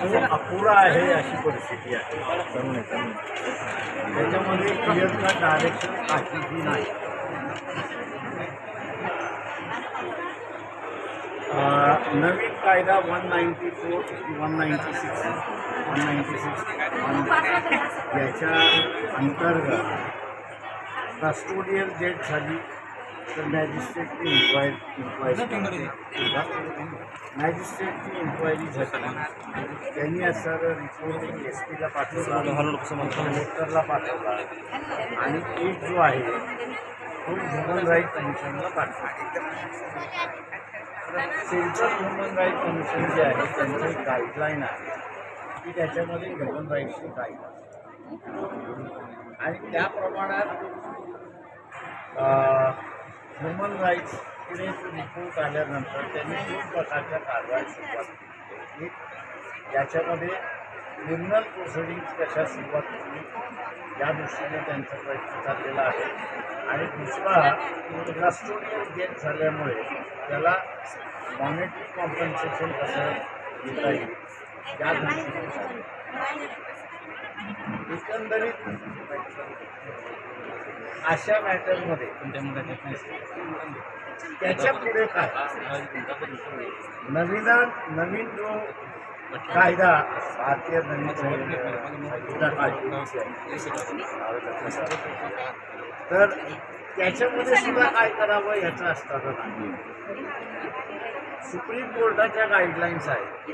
अपुरा आहे अशी परिस्थिती आहे. त्याच्यामध्ये क्लिअर कट डायरेक्शन काहीही नाही. नवीन कायदा one ninety four one ninety six one ninety six याच्या अंतर्गत कस्टोडियल डेट झाली. तर मॅजिस्ट्रेटची इन्क्वायरी इन्क्वायरी मॅजिस्ट्रेटची इन्क्वायरी झाली त्यांनी असं रिपोर्ट एस पीला पाठवला कलेक्टरला पाठवला. आणि एक जो आहे तो ह्युमन राईट कमिशनला पाठवला. सेंट्रल ह्युमन राईट कमिशन जे आहे त्यांचं एक गाईडलाईन आहे. की त्याच्यामध्ये ह्युमन राईट्सची गाईडलाईन आणि त्या प्रमाणात ह्युमन राईट्सकडे रिपोर्ट आल्यानंतर त्यांनी दोन प्रकारच्या कारवाई सुरुवात केली. एक याच्यामध्ये क्रिमिनल प्रोसिडिंग्स कशा सुरुवात केली या दृष्टीने त्यांचा प्रयत्न चाललेला आहे. आणि दुसरा कस्टोडियल गेट झाल्यामुळे त्याला मॉनिटरी कॉम्पन्सेशन कसं घेता येईल. या दृष्टीने. एकंदरीत अशा मॅटरमध्ये त्याच्या पुढे काय? नवीन नवीन जो कायदा भारतीय नवीन तर त्याच्यामध्ये सुद्धा काय करावं याचं असताना नाही सुप्रीम कोर्टाच्या गाईडलाईन्स आहेत.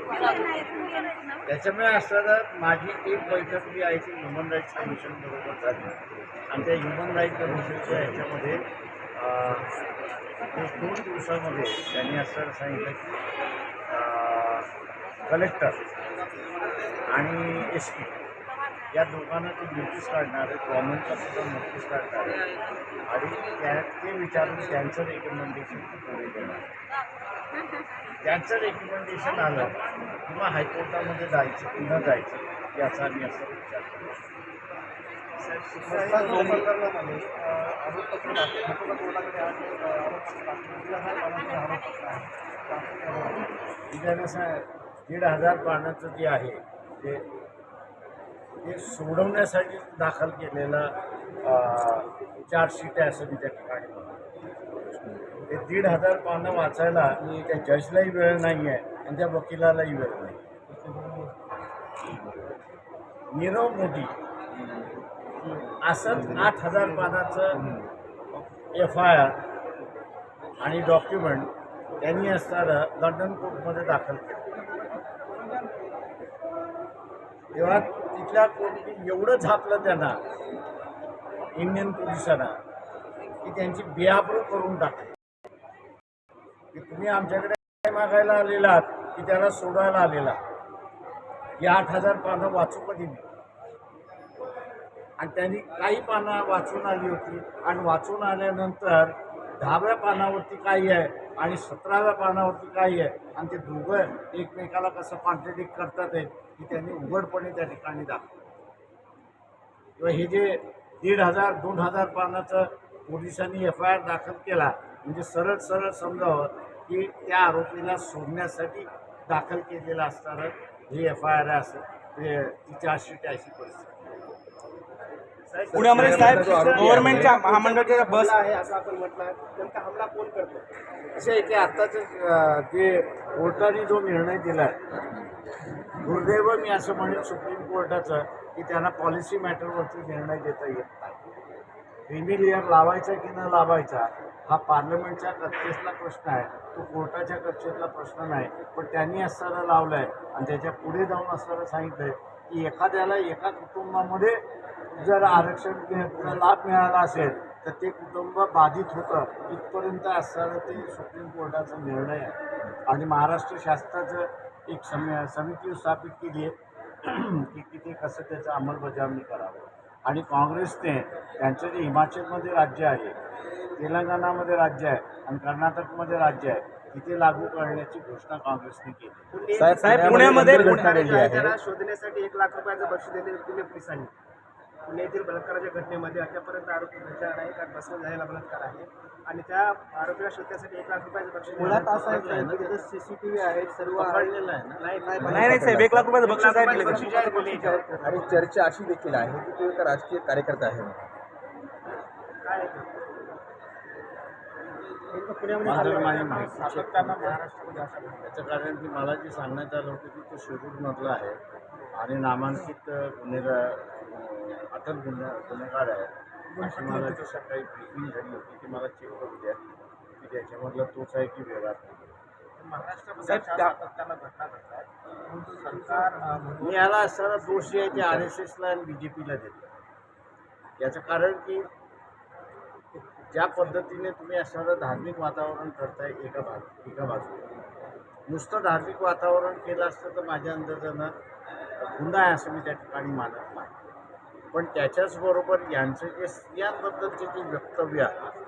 त्याच्यामुळे असताना माझी एक बैठक जी आहे ती ह्युमन राईट्स कमिशन बरोबर झाली. आणि त्या ह्युमन राईट कमिशनच्या ह्याच्यामध्ये दोन दिवसामध्ये त्यांनी असं सांगितलं की कलेक्टर आणि एस पी या दोघांना ते नोटीस काढणार आहे गव्हर्नमेंटला सुद्धा नोटीस काढणार आहे आणि त्या ते विचारून त्यांचं रेकमेंडेशन पुढे देणार त्यांचं रेकमेंडेशन आलं किंवा हायकोर्टामध्ये जायचं न जायचं याचा मी असा विचार करतो दीड हजार पानाचं जे आहे ते ते सोडवण्यासाठी दाखल केलेला चार्जशीट आहे असं मी त्या ठिकाणी ते दीड हजार पानं वाचायला त्या जजलाही वेळ नाही आहे आणि त्या वकिलालाही वेळ नाही. नीरव मोदी असंच आठ हजार पानाचं एफ आय आर आणि डॉक्युमेंट त्यांनी असताना लंडन कोर्टमध्ये दाखल केलं. तेव्हा तिथल्या एवढं झापलं त्यांना इंडियन पोलिसांना की त्यांची बेआबरू करून टाकली. की तुम्ही आमच्याकडे काय मागायला आलेला की त्याला सोडायला आलेला ही आठ हजार पानं वाचू कधी मी आणि त्यांनी काही पानं वाचून आली होती. आणि वाचून आल्यानंतर दहाव्या पानावरती काही आहे आणि सतराव्या पानावरती काही आहे आणि ते दोघं एकमेकाला कसं कॉन्ट्रडिक्ट करतात आहे की त्यांनी उघडपणे त्या ठिकाणी दाखवलं. किंवा हे जे दीड हजार दोन हजार पानाचं पोलिसांनी एफ आय आर दाखल केला म्हणजे सरळ सरळ समजावं की त्या आरोपीला सोडण्यासाठी दाखल केलेलं असणारं हे एफ आय आर असं ते ती चार्जशीट अशी परिस्थिती. पुण्यामध्ये साहेब गव्हर्नमेंटच्या महामंडळाच्या बस आहे असं आपण म्हटलं. नेमका हमला कोण करतो? असं आहे की आत्ताच जे कोर्टाने जो निर्णय दिला दुर्दैव मी असं म्हणेन सुप्रीम कोर्टाचं की त्यांना पॉलिसी मॅटरवरती निर्णय देता येत नाही. क्रिमिलियर लावायचा की न लावायचा हा पार्लमेंटच्या कक्षेतला प्रश्न आहे. तो कोर्टाच्या कक्षेतला प्रश्न नाही. पण त्यांनी असताना लावलं आहे आणि त्याच्या पुढे जाऊन असताना सांगितलं आहे की एखाद्याला एका कुटुंबामध्ये जर आरक्षण लाभ मिळाला असेल तर ते कुटुंब बाधित होतं. इथपर्यंत असणारं ते सुप्रीम कोर्टाचा निर्णय आहे. आणि महाराष्ट्र शासनाचं एक सम समिती स्थापित केली आहे की तिथे कसं त्याचं अंमलबजावणी करावं. आणि काँग्रेसने त्यांचं जे हिमाचलमध्ये राज्य आहे तेलंगणामध्ये राज्य आहे आणि कर्नाटकमध्ये राज्य आहे. तिथे लागू करण्याची घोषणा काँग्रेसने केली. साहेब पुण्यामध्ये त्याला शोधण्यासाठी एक लाख रुपयाचं बक्षीस दिले दिले पोलिसांनी पुणे येथील बलात्काराच्या घटनेमध्ये अद्यापर्यंत आरोपी घटना नाही कारण बसवून झालेला बलात्कार आहे. आणि त्या आरोपीला शोधण्यासाठी एक लाख रुपयाचं बक्षीस मुळात असं आहे की तिथं सीसीटीव्ही आहेत सर्व आहे. पकडलेलं आहे ना? नाही नाही नाही नाही साहेब एक लाख रुपयाचं बक्षीस आहे. दिलं बक्षीस जाहीर केलं याच्यावर. आणि चर्चा अशी देखील आहे की तो एक राजकीय कार्यकर्ता आहे. काय आहे ते? नेमकं पुण्यामध्ये माझं झालेलं माझी आहे. माहिती सातत्यानं महाराष्ट्रामध्ये. त्याचं कारण की मला जे सांगण्यात आलं होतं की तो शिरूरमधला आहे आणि नामांकित गुन्हेगार अं, अटक गुन्हे गुन्हेगार आहे. अशी मला जी सकाळी ब्रिफिंग झाली होती ती मला चेक करू द्या. की त्याच्यामधला तोच आहे की वेगळा महाराष्ट्रामध्ये साहेब, अशा त्या- सातत्यानं घटना घडतात. सरकार मी याला असणारा दोष आहे ते आर एस एसला आणि बी जे पीला देतो. याचं कारण की ज्या पद्धतीने तुम्ही असणारं धार्मिक वातावरण करताय एका भाग एका बाजूला नुसतं धार्मिक वातावरण केलं असतं तर माझ्या अंदाजानं गुन्हा आहे असं मी त्या ठिकाणी मानत नाही. पण त्याच्याचबरोबर यांचं जे स्त्रियांबद्दलचे जे वक्तव्य आहे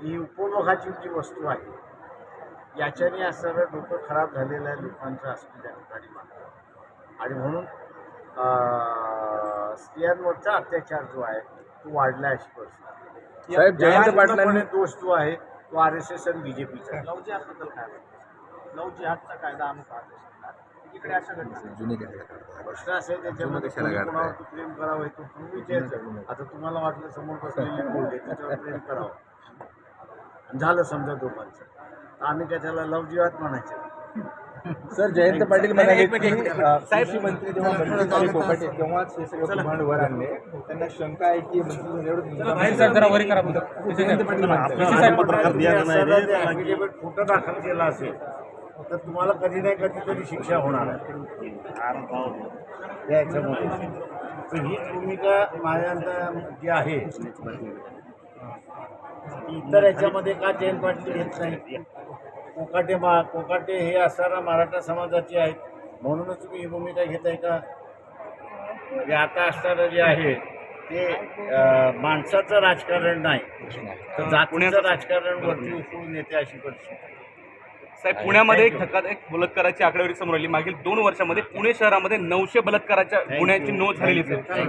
ही उपभोगाची जी वस्तू आहे याच्याने असणारं डोकं खराब झालेलं आहे लोकांचं असं मी त्या ठिकाणी मानतो आणि म्हणून स्त्रियांवरचा अत्याचार जो आहे तो वाढला अशी परिस्थिती. साहेब जयंत पाटलांनी दोष जो आहे तो आर एस एस आणि बी जे पीचा लव जिहादबद्दल काय? लव जिहादचा कायदा आम्ही पाहतो अशा घटना प्रश्न असेल त्याच्यामध्ये प्रेम करावं हे तो तुम्ही विचारायचं आता तुम्हाला वाटलं समोर बसलेली बोलले त्याच्यावर प्रेम करावं. झालं समजा दोघांचं आम्ही काय त्याला लव जिहाद म्हणायचं? सर जयंत पाटील म्हणाले एक मिनिट, की कृषी मंत्री जेव्हा मंत्री कोकाटे तेव्हाच हे सगळं कुभांड वर आणले. त्यांना शंका आहे की मंत्री करा जयंत पाटील खोटं दाखल केला असेल तर तुम्हाला कधी नाही कधीतरी शिक्षा होणार आहे. या याच्यामध्ये. तर ही भूमिका माझ्या जी आहे ती इतर याच्यामध्ये का जयंत पाटील घेत नाही कोकाटे मा कोकाटे हे असणारा मराठा समाजाचे आहेत. म्हणूनच तुम्ही ही भूमिका घेताय का? जे आता असणारं जे आहे ते माणसाचं राजकारण नाही. तर जातीचं राजकारण वरती उचलून येते अशी परिस्थिती. साहेब पुण्यामध्ये एक धक्कादायक बलात्काराची आकडेवारी समोर आली. मागील दोन वर्षामध्ये पुणे शहरामध्ये नऊशे बलात्काराच्या गुन्ह्यांची नोंद झालेली आहे.